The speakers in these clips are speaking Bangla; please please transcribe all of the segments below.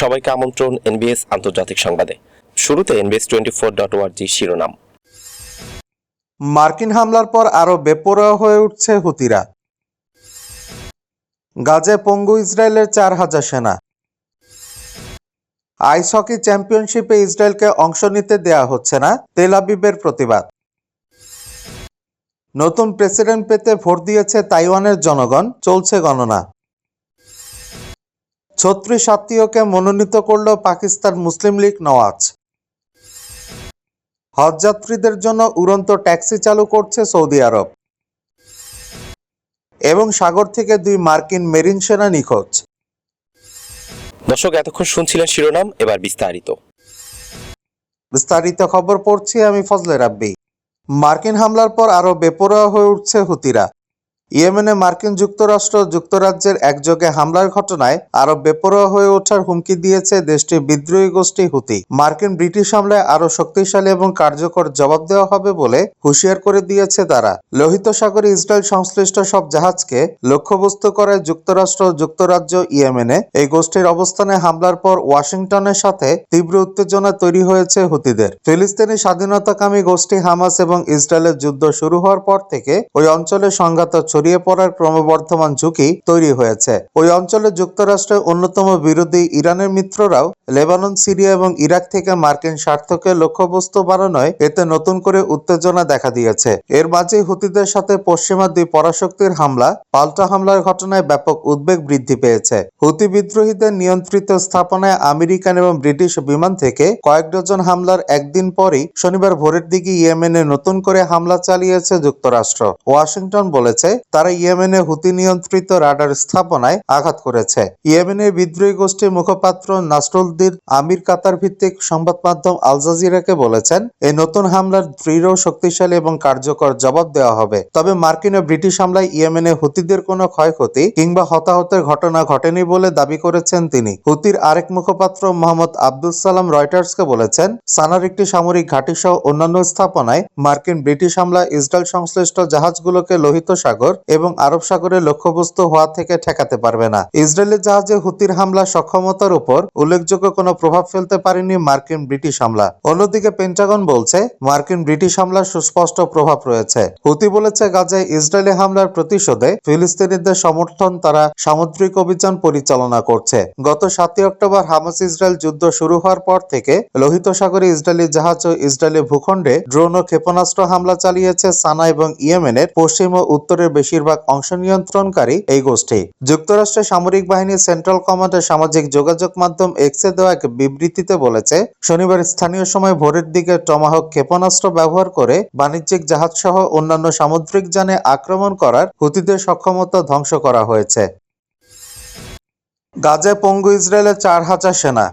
সবাইকে আমন্ত্রণ এনবিএস আন্তর্জাতিক সংবাদে। শুরুতে এনবিএস টোয়েন্টি ফোর ডট ওয়ার্জি শিরোনাম। মার্কিন হামলার পর আরও বেপরোয়া হয়ে উঠছে হুতিরা। গাজে পঙ্গু ইসরায়েলের চার হাজার সেনা। আইস হকি চ্যাম্পিয়নশিপে ইসরায়েলকে অংশ নিতে দেয়া হচ্ছে না তেল আবিবের প্রতিবাদ। নতুন প্রেসিডেন্ট পেতে ভোট দিয়েছে তাইওয়ানের জনগণ, চলছে গণনা। ছত্রিশ আত্মীয়কে মনোনীত করল পাকিস্তান মুসলিম লীগ নওয়াজ। হজযাত্রীদের জন্য উড়ন্ত ট্যাক্সি চালু করছে সৌদি আরব। এবং সাগর থেকে দুই মার্কিন মেরিন সেনা নিখোঁজ। দর্শক এতক্ষণ শুনছিলেন শিরোনাম এবার বিস্তারিত। বিস্তারিত খবর পড়ছি আমি ফজলে রাব্বি। মার্কিন হামলার পর আরও বেপরোয়া হয়ে উঠছে হুতিরা। ইয়েমেনে মার্কিন যুক্তরাষ্ট্র যুক্তরাজ্যের একযোগে হামলার ঘটনায় আরও বেপরোয়া হয়ে ওঠার হুমকি দিয়েছে দেশটির বিদ্রোহী গোষ্ঠী হুতি। মার্কিন ব্রিটিশ হামলায় আরও শক্তিশালী এবং কার্যকর জবাব দেওয়া হবে বলে হুঁশিয়ার করে দিয়েছে তারা। লোহিত সাগরে ইসরায়েল সংশ্লিষ্ট সব জাহাজকে লক্ষ্যবস্তু করে যুক্তরাষ্ট্র যুক্তরাজ্য ইয়েমেনে এই গোষ্ঠীর অবস্থানে হামলার পর ওয়াশিংটনের সাথে তীব্র উত্তেজনা তৈরি হয়েছে হুতিদের। ফিলিস্তিনি স্বাধীনতাকামী গোষ্ঠী হামাস এবং ইসরায়েলের যুদ্ধ শুরু হওয়ার পর থেকে ওই অঞ্চলে সংঘাত ছড়িয়ে পড়ার ক্রমবর্ধমান ঝুঁকি তৈরি হয়েছে। ওই অঞ্চলে যুক্তরাষ্ট্রের অন্যতম বিরোধী ইরানের মিত্ররাও লেবানন, সিরিয়া এবং ইরাক থেকে মার্কিন স্বার্থকে লক্ষ্যবস্তু বানানোয় এতে নতুন করে উত্তেজনা দেখা দিয়েছে। এর মাঝেই হুতিদের সাথে পশ্চিমা দুই পরাশক্তির হামলা, পাল্টা হামলার ঘটনায় ব্যাপক উদ্বেগ বৃদ্ধি পেয়েছে। হুতি বিদ্রোহীদের নিয়ন্ত্রিত স্থাপনায় আমেরিকান এবং ব্রিটিশ বিমান থেকে কয়েক ডজন হামলার একদিন পরই শনিবার ভোরের দিকে ইয়েমেনে নতুন করে হামলা চালিয়েছে যুক্তরাষ্ট্র। ওয়াশিংটন বলেছে তারা ইয়েমেনে হুতি নিয়ন্ত্রিত রাডার স্থাপনায় আঘাত করেছে। ইয়েমেনের বিদ্রোহী গোষ্ঠীর মুখপাত্র নাসরুদ্দিন আমির কাতার ভিত্তিক সংবাদ মাধ্যম আল জাজিরাকে বলেছেন, এই নতুন হামলার দৃঢ়, শক্তিশালী এবং কার্যকর জবাব দেওয়া হবে। তবে মার্কিন ও ব্রিটিশ হামলায় ইয়েমেনে হুতিদের কোনো ক্ষয়ক্ষতি কিংবা হতাহতের ঘটনা ঘটেনি বলে দাবি করেছেন তিনি। হুতির আরেক মুখপাত্র মোহাম্মদ আব্দুল সালাম রয়টার্সকে বলেছেন, সানার একটি সামরিক ঘাঁটি সহ অন্যান্য স্থাপনায় মার্কিন ব্রিটিশ হামলা ইসরায়েল সংশ্লিষ্ট জাহাজগুলোকে লোহিত সাগর এবং আরব সাগরে লক্ষ্যবস্তু হওয়া থেকে ঠেকাতে পারবে না। ইসরায়েলের জাহাজে হুতির হামলা সক্ষমতার উপর উল্লেখযোগ্য কোনো প্রভাব ফেলতে পারেনি মার্কিন ব্রিটিশ হামলা। অন্যদিকে পেন্টাগন বলছে, মার্কিন ব্রিটিশ হামলার সুস্পষ্ট প্রভাব রয়েছে। হুতি বলেছে, গাজায় ইসরায়েলি হামলার প্রতিশোধে ফিলিস্তিনিদের সমর্থন তারা সামুদ্রিক অভিযান পরিচালনা করছে। গত সাতই অক্টোবর হামাস ইসরায়েল যুদ্ধ শুরু হওয়ার পর থেকে লোহিত সাগরে ইসরায়েলি জাহাজ ও ইসরায়েলি ভূখণ্ডে ড্রোন ও ক্ষেপণাস্ত্র হামলা চালিয়েছে সানা এবং ইয়েমেনের পশ্চিম ও উত্তরের বেশিরভাগ অংশ নিয়ন্ত্রণকারী এই গোষ্ঠী। যুক্তরাষ্ট্রের সামরিক বাহিনীর সেন্ট্রাল কমান্ডের সামাজিক যোগাযোগ মাধ্যম এক্সে দেওয়া এক বিবৃতিতে বলেছে, শনিবার স্থানীয় সময় ভোরের দিকে টমাহক ক্ষেপণাস্ত্র ব্যবহার করে বাণিজ্যিক জাহাজ সহ অন্যান্য সামুদ্রিক যানে আক্রমণ করার হুতিদের সক্ষমতা ধ্বংস করা হয়েছে। গাজায় পঙ্গু ইসরায়েলের চার হাজার সেনা।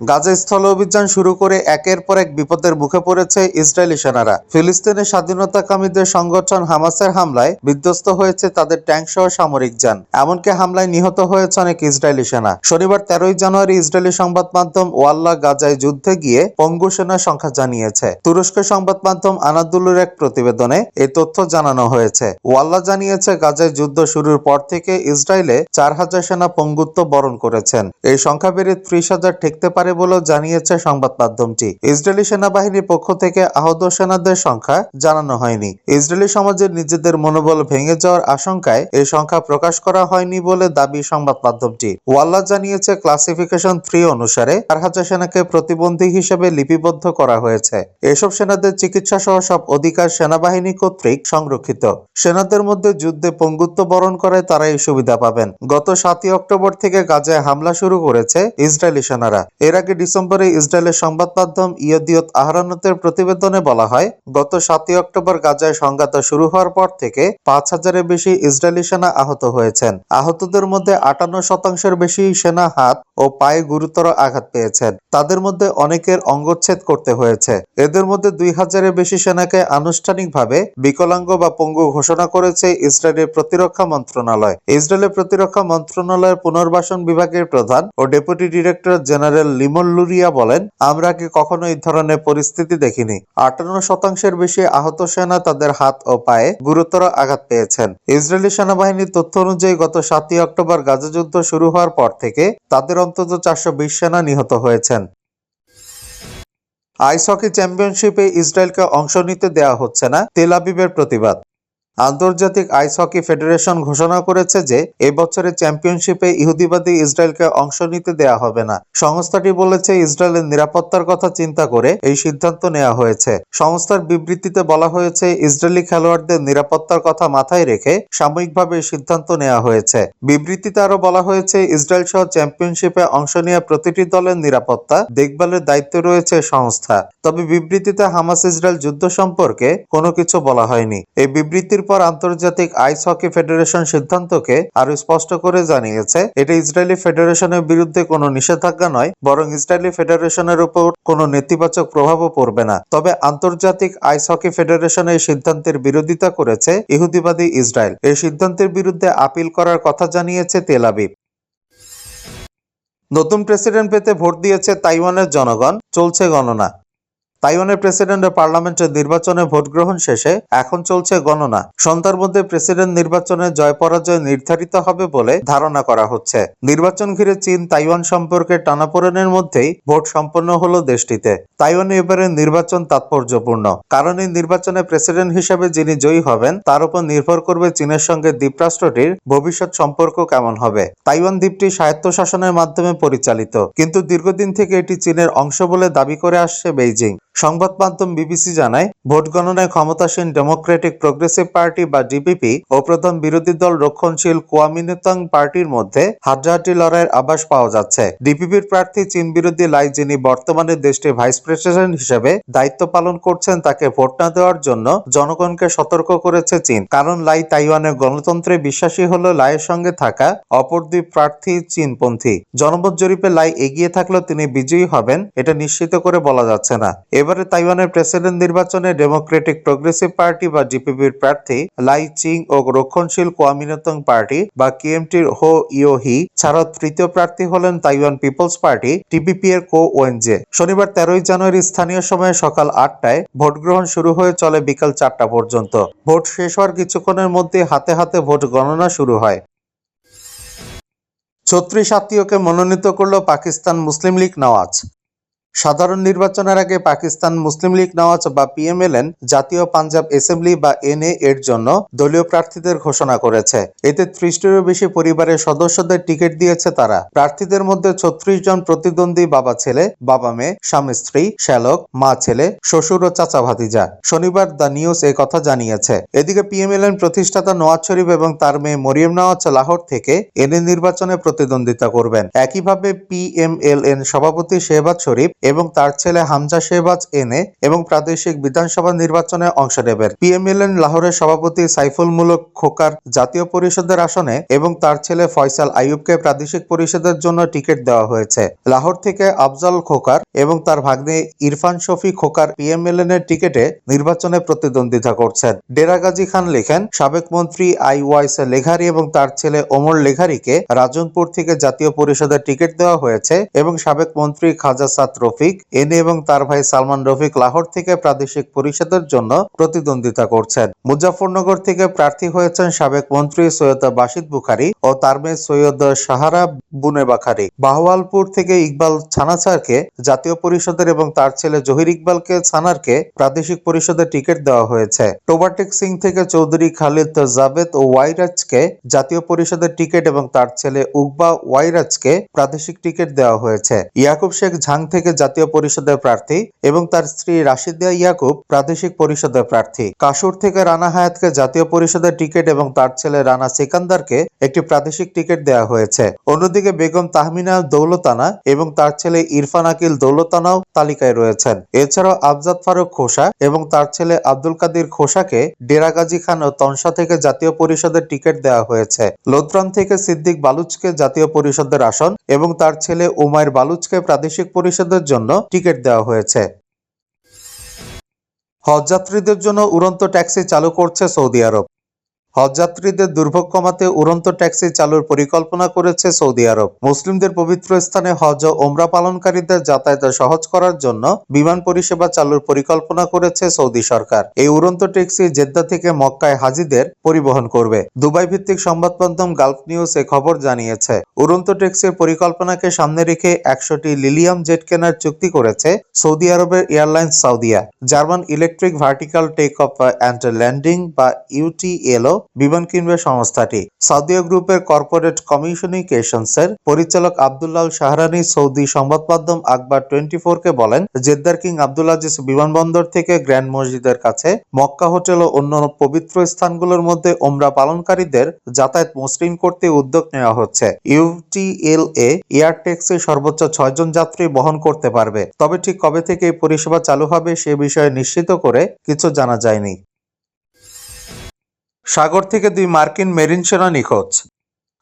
গাজা স্থল অভিযান শুরু করে একের পর এক বিপদের মুখে পড়েছে ইসরায়েলি সেনারা। ফিলিস্তিনের স্বাধীনতাকামীদের সংগঠন হামাসের হামলায় বিধ্বস্ত হয়েছে তাদের ট্যাঙ্ক সহ সামরিক যান। এমনকি হামলায় নিহত হয়েছে অনেক ইসরায়েলি সেনা। শনিবার তেরোই জানুয়ারি ইসরায়েলি সংবাদ মাধ্যম ওয়াল্লা গাজায় যুদ্ধে গিয়ে পঙ্গু সেনার সংখ্যা জানিয়েছে। তুরস্ক সংবাদ মাধ্যম আনাদুলুর এক প্রতিবেদনে এই তথ্য জানানো হয়েছে। ওয়াল্লা জানিয়েছে, গাজায় যুদ্ধ শুরুর পর থেকে ইসরায়েলে চার হাজার সেনা পঙ্গুত্ব বরণ করেছেন। এই সংখ্যা বেড়ে ত্রিশ হাজার ঠেকতে পারে বলেও জানিয়েছে সংবাদ মাধ্যমটি। ইসরায়েলি সেনাবাহিনীর পক্ষ থেকে আহত সেনাদের সংখ্যা জানানো হয়নি। ইসরায়েলি সমাজের নিজেদের মনোবল ভেঙে যাওয়ার আশঙ্কায় এই সংখ্যা প্রকাশ করা হয়নি বলে দাবি সংবাদ মাধ্যমটি। ওয়াল্লা জানিয়েছে, ক্লাসিফিকেশন থ্রি অনুসারে চার হাজার সেনাকে প্রতিবন্ধী হিসেবে লিপিবদ্ধ করা হয়েছে। এসব সেনাদের চিকিৎসা সহ সব অধিকার সেনাবাহিনী কর্তৃক সংরক্ষিত। সেনাদের মধ্যে যুদ্ধে পঙ্গুত্ব বরণ করায় তারা এই সুবিধা পাবেন। গত সাতই অক্টোবর থেকে গাজায় হামলা শুরু করেছে ইসরায়েলি সেনারা। এর আগে ডিসেম্বরে ইসরায়েলের সংবাদ মাধ্যম ইয়দিয়ত আহরানতের প্রতিবেদনে বলা হয়, গত সাতই অক্টোবর গাজায় সংঘাত শুরু হওয়ার পর থেকে পাঁচ হাজারের বেশি ইসরায়েলি সেনা আহত হয়েছেন। আহতদের মধ্যে আটান্ন শতাংশের বেশি সেনা হাত ও পায়ে গুরুতর আঘাত পেয়েছেন। তাদের মধ্যে অনেকের অঙ্গচ্ছেদ করতে হয়েছে। এদের মধ্যে দুই হাজারের বেশি সেনাকে আনুষ্ঠানিকভাবে বিকলাঙ্গ বা পঙ্গু ঘোষণা করেছে ইসরায়েলের প্রতিরক্ষা মন্ত্রণালয়। ইসরায়েলের প্রতিরক্ষা মন্ত্রণালয়ের পুনর্বাসন বিভাগের প্রধান ও deputy director general Limon Luria বলেন, আমরা কি কখনো এই ধরনের পরিস্থিতি দেখিনি। আটান্ন শতাংশের বেশি আহত সেনা তাদের হাত ও পায়ে গুরুতর আঘাত পেয়েছেন। ইসরায়েলি সেনাবাহিনীর তথ্য অনুযায়ী গত সাতই অক্টোবর গাজা যুদ্ধ শুরু হওয়ার পর থেকে তাদের অন্তত চারশো বিশ সেনা নিহত হয়েছেন। আইস হকি চ্যাম্পিয়নশিপে ইসরায়েলকে অংশ নিতে দেওয়া হচ্ছে না তেল আবিবের প্রতিবাদ। আন্তর্জাতিক আইস হকি ফেডারেশন ঘোষণা করেছে যে এবছরের চ্যাম্পিয়নশিপে ইহুদিবাদী ইসরায়েলকে অংশ নিতে দেয়া হবে না। সংস্থাটি বলেছে, ইসরায়েলের নিরাপত্তার কথা চিন্তা করে এই সিদ্ধান্ত নেওয়া হয়েছে। সংস্থার বিবৃতিতে বলা হয়েছে, ইসরায়েলি খেলোয়াড়দের নিরাপত্তার কথা মাথায় রেখে সাময়িকভাবে এই সিদ্ধান্ত নেওয়া হয়েছে। বিবৃতিতে আরও বলা হয়েছে ইসরায়েল সহ চ্যাম্পিয়নশিপে অংশ নেওয়া প্রতিটি দলের নিরাপত্তা, দেখভালের দায়িত্ব রয়েছে সংস্থা। তবে বিবৃতিতে হামাস ইসরায়েল যুদ্ধ সম্পর্কে কোনো কিছু বলা হয়নি। এই বিবৃতির পর আন্তর্জাতিক আইস হকি ফেডারেশন সিদ্ধান্তকে আরও স্পষ্ট করে জানিয়েছে। এটা ইসরায়েলি ফেডারেশনের বিরুদ্ধে কোনো নিষেধাজ্ঞা নয়, বরং ইসরায়েলি ফেডারেশনের উপর কোনো নেতিবাচক প্রভাবও পড়বে না। তবে আন্তর্জাতিক আইস হকি ফেডারেশন এই সিদ্ধান্তের বিরোধিতা করেছে ইহুদিবাদী ইসরায়েল। এই সিদ্ধান্তের বিরুদ্ধে আপিল করার কথা জানিয়েছে তেল নতুন প্রেসিডেন্ট পেতে ভোট দিয়েছে তাইওয়ানের জনগণ। চলছে গণনা। তাইওয়ানের প্রেসিডেন্ট ও পার্লামেন্টের নির্বাচনে ভোট গ্রহণ শেষে এখন চলছে গণনা। সন্ধ্যার মধ্যে প্রেসিডেন্ট নির্বাচনে জয় পরাজয় নির্ধারিত হবে বলে ধারণা করা হচ্ছে। নির্বাচন ঘিরে চীন তাইওয়ান সম্পর্কে টানাপোড়েনের মধ্যেই ভোট সম্পন্ন হলো দেশটিতে। তাইওয়ানে এবারে নির্বাচন তাৎপর্যপূর্ণ। কারণ এই নির্বাচনে প্রেসিডেন্ট হিসেবে যিনি জয়ী হবেন, তার উপর নির্ভর করবে চীনের সঙ্গে দ্বীপরাষ্ট্রটির ভবিষ্যৎ সম্পর্ক কেমন হবে। তাইওয়ান দ্বীপটি স্বায়ত্তশাসনের মাধ্যমে পরিচালিত। কিন্তু দীর্ঘদিন থেকে এটি চীনের অংশ বলে দাবি করে আসছে বেইজিং। সংবাদ মাধ্যম বিবিসি জানায়, ভোট গণনায় ক্ষমতাসীন ডেমোক্রেটিক প্রোগ্রেসিভ পার্টি বা ডিপিপি ও প্রধান বিরোধী দল রক্ষণশীল কুয়ামিনেতাং পার্টির মধ্যে হাড্ডাহাড্ডি লড়াইয়ের আভাস পাওয়া যাচ্ছে। ডিপিপির প্রার্থী চীন বিরোধী লাই যিনি বর্তমানে দেশটির ভাইস প্রেসিডেন্ট হিসেবে দায়িত্ব পালন করছেন তাকে ভোট না দেওয়ার জন্য জনগণকে সতর্ক করেছে চীন। কারণ লাই তাইওয়ানের গণতন্ত্রে বিশ্বাসী হলো লাইয়ের সঙ্গে থাকা অপর দুই প্রার্থী চীনপন্থী। জনমত জরিপে লাই এগিয়ে থাকলেও তিনি বিজয়ী হবেন, এটা নিশ্চিত করে বলা যাচ্ছে না। এবারে তাইওয়ানের প্রেসিডেন্ট নির্বাচনে ডেমোক্রেটিক প্রোগ্রেসিভ পার্টি বা ডিপিপির প্রার্থী লাই চিং ও রক্ষণশীল কোয়ামিনতং পার্টি বা কিএমটির হো ইও হি ছাড়াও তৃতীয় প্রার্থী হলেন তাইওয়ান পিপলস পার্টি টিপিপি এর কো ওয়েনজে। শনিবার তেরোই জানুয়ারি স্থানীয় সময়ে সকাল আটটায় ভোট গ্রহণ শুরু হয়ে চলে বিকাল চারটা পর্যন্ত। ভোট শেষ হওয়ার কিছুক্ষণের মধ্যে হাতে হাতে ভোট গণনা শুরু হয়। ছত্রিশ আত্মীয়কে মনোনীত করল পাকিস্তান মুসলিম লীগ নওয়াজ। সাধারণ নির্বাচনের আগে পাকিস্তান মুসলিম লীগ নওয়াজ বা পিএমএলএন জাতীয় পাঞ্জাব অ্যাসেম্বলি বা এনএ এর জন্য দলীয় প্রার্থীদের ঘোষণা করেছে। এতে ত্রিশটিরও বেশি পরিবারের সদস্যদের টিকিট দিয়েছে তারা। প্রার্থীদের মধ্যে ছত্রিশ জন প্রতিদ্বন্দ্বী বাবা ছেলে, বাবা মেয়ে, স্বামী, স্ত্রী, শ্যালক, মা ছেলে, শ্বশুর ও চাচা ভাতিজা। শনিবার দ্য নিউজ এ কথা জানিয়েছে। এদিকে পিএমএলএন প্রতিষ্ঠাতা নওয়াজ শরীফ এবং তার মেয়ে মরিয়ম নওয়াজ লাহোর থেকে এনএ নির্বাচনে প্রতিদ্বন্দ্বিতা করবেন। একইভাবে পিএমএলএন সভাপতি শেহবাজ শরীফ এবং তার ছেলে হামজা শেহবাজ এনে এবং প্রাদেশিক বিধানসভা নির্বাচনে অংশ নেবেন। পিএমএলএন লাহোরের সভাপতি সাইফুল মুলক খোকার জাতীয় পরিষদের আসনে এবং তার ছেলে ফয়সাল আইয়ুবকে প্রাদেশিক পরিষদের জন্য টিকিট দেওয়া হয়েছে। লাহোর থেকে আফজাল খোকার এবং তার ভাগ্নে ইরফান শফি খোকার পিএমএলএন এর টিকিটে নির্বাচনে প্রতিদ্বন্দ্বিতা করছেন। ডেরা গাজী খান লেখেন, সাবেক মন্ত্রী আই ওয়াইস লেঘারি এবং তার ছেলে ওমর লেঘারিকে রাজনপুর থেকে জাতীয় পরিষদের টিকিট দেওয়া হয়েছে এবং সাবেক মন্ত্রী খাজা সাত রফিক, এনে এবং তার ভাই সালমান রফিক লাহোর থেকে প্রাদেশিক পরিষদের জন্য প্রতিদ্বন্দ্বিতা করছেন। মুজাফরনগর থেকে প্রার্থী হয়েছেন সাবেক মন্ত্রী সৈয়দ বাসিদ বুখারি ও তার মেয়ে সৈয়দ সাহারা বুনে বাখারি বাহওয়ালপুর থেকে ইকবাল ছানাচারকে জাতীয় পরিষদের এবং তার ছেলে জহির ইকবালকে ছানারকে প্রাদেশিক পরিষদের টিকিট দেওয়া হয়েছে। টোবাটেক সিং থেকে চৌধুরী খালিদ জাভেদ ও ওয়াইরাজকে জাতীয় পরিষদের টিকিট এবং তার ছেলে উকবা ওয়াইরাজকে প্রাদেশিক টিকিট দেওয়া হয়েছে। ইয়াকুব শেখ ঝাং থেকে জাতীয় পরিষদের প্রার্থী এবং তার স্ত্রী রাশিদিয়া ইয়াকুব প্রাদেশিক পরিষদের প্রার্থী। কাসুর থেকে রানা হায়াতকে জাতীয় পরিষদের টিকিট এবং তার ছেলে রানা সিকান্দারকে একটি প্রাদেশিক টিকিট দেওয়া হয়েছে। অন্যদিকে বেগম তাহমিনা দৌলতানা এবং তার ছেলে ইরফান আকিল দৌলতানাও তালিকায় রয়েছেন। এছাড়াও আফজাদ ফারুক খোসা এবং তার ছেলে আব্দুল কাদির খোসাকে ডেরাগাজী খান ও তনসা থেকে জাতীয় পরিষদের টিকিট দেওয়া হয়েছে। লোদ্রান থেকে সিদ্দিক বালুচকে জাতীয় পরিষদের আসন এবং তার ছেলে উমায়ের বালুচকে প্রাদেশিক পরিষদের জন্য টিকিট দেওয়া হয়েছে। হজযাত্রীদের জন্য উড়ন্ত ট্যাক্সি চালু করছে সৌদি আরব। হজযাত্রীদের দুর্ভোগ কমাতে উড়ন্ত ট্যাক্সি চালুর পরিকল্পনা করেছে সৌদি আরব। মুসলিমদের পবিত্র স্থানে হজ ও ওমরা পালনকারীদের যাতায়াত সহজ করার জন্য বিমান পরিষেবা চালুর পরিকল্পনা করেছে সৌদি সরকার। এই উড়ন্ত ট্যাক্সি জেদ্দা থেকে মক্কায় হাজিদের পরিবহন করবে। দুবাই ভিত্তিক সংবাদ মাধ্যম গালফ নিউজ এ খবর জানিয়েছে, উড়ন্ত ট্যাক্সির পরিকল্পনাকে সামনে রেখে একশোটি লিলিয়াম জেট কেনার চুক্তি করেছে সৌদি আরবের airlines Saudia. German electric vertical take off and landing বা ইউটিএলও বিমান কিনবে সংস্থাটি। সাউদিয়া গ্রুপের কর্পোরেট কমিউনিকেশনসের পরিচালক আব্দুল্লাহ শাহরানি সৌদি সংবাদ মাধ্যম আকবর টোয়েন্টি কে বলেন, জেদ্দার কিং আব্দুল আজিজ বিমানবন্দর থেকে গ্র্যান্ড মসজিদের কাছে মক্কা হোটেল ও অন্য পবিত্র স্থানগুলোর মধ্যে ওমরা পালনকারীদের যাতায়াত মসৃণ করতে উদ্যোগ নেওয়া হচ্ছে। ইউটিএলএ এয়ার ট্যাক্সি সর্বোচ্চ ছয়জন যাত্রী বহন করতে পারবে। তবে ঠিক কবে থেকে এই পরিষেবা চালু হবে সে বিষয়ে নিশ্চিত করে কিছু জানা যায়নি। সাগর থেকে দুই মার্কিন মেরিন সেনা নিখোঁজ।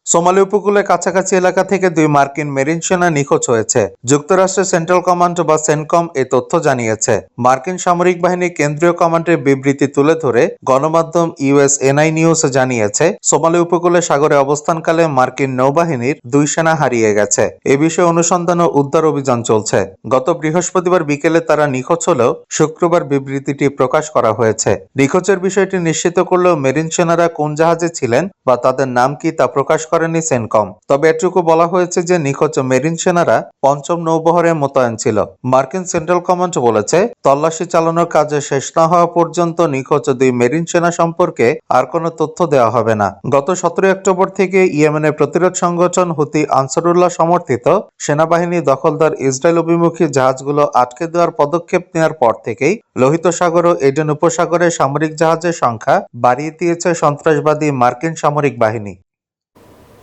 সোমালি উপকূলের কাছাকাছি এলাকা থেকে দুই মার্কিন মেরিন সেনা নিখোঁজ হয়েছে। যুক্তরাষ্ট্রের সেন্ট্রাল কমান্ড বা সেনকম এ তথ্য জানিয়েছে। মার্কিন সামরিক বাহিনীর কেন্দ্রীয় কমান্ডের বিবৃতি তুলে ধরে গণমাধ্যম ইউএস এনআই নিউজ জানিয়েছে, সোমালি উপকূলে সাগরে অবস্থানকালে মার্কিন নৌবাহিনীর দুই সেনা হারিয়ে গেছে। এ বিষয়ে অনুসন্ধান ও উদ্ধার অভিযান চলছে। গত বৃহস্পতিবার বিকেলে তারা নিখোঁজ হলেও শুক্রবার বিবৃতিটি প্রকাশ করা হয়েছে। নিখোঁজের বিষয়টি নিশ্চিত করলেও মেরিন সেনারা কোন জাহাজে ছিলেন বা তাদের নাম কি তা প্রকাশ করেনি সেনকম। তবে এটুকু বলা হয়েছে যে নিখোঁজ মেরিন সেনারা পঞ্চম নৌবহরে মোতায়েন ছিল। মার্কিন সেন্ট্রাল কমান্ড বলেছে, তল্লাশি চালানোর কাজে শেষ না হওয়া পর্যন্ত নিখোঁজ দুই মেরিন সেনা সম্পর্কে আর কোনো তথ্য দেওয়া হবে না। গত সতেরোই অক্টোবর থেকে ইয়েমেনের প্রতিরোধ সংগঠন হুতি আনসারুল্লাহ সমর্থিত সেনাবাহিনী দখলদার ইসরায়েল অভিমুখী জাহাজগুলো আটকে দেওয়ার পদক্ষেপ নেওয়ার পর থেকেই লোহিত সাগর ও এডেন উপসাগরে সামরিক জাহাজের সংখ্যা বাড়িয়ে দিয়েছে সন্ত্রাসবাদী মার্কিন সামরিক বাহিনী।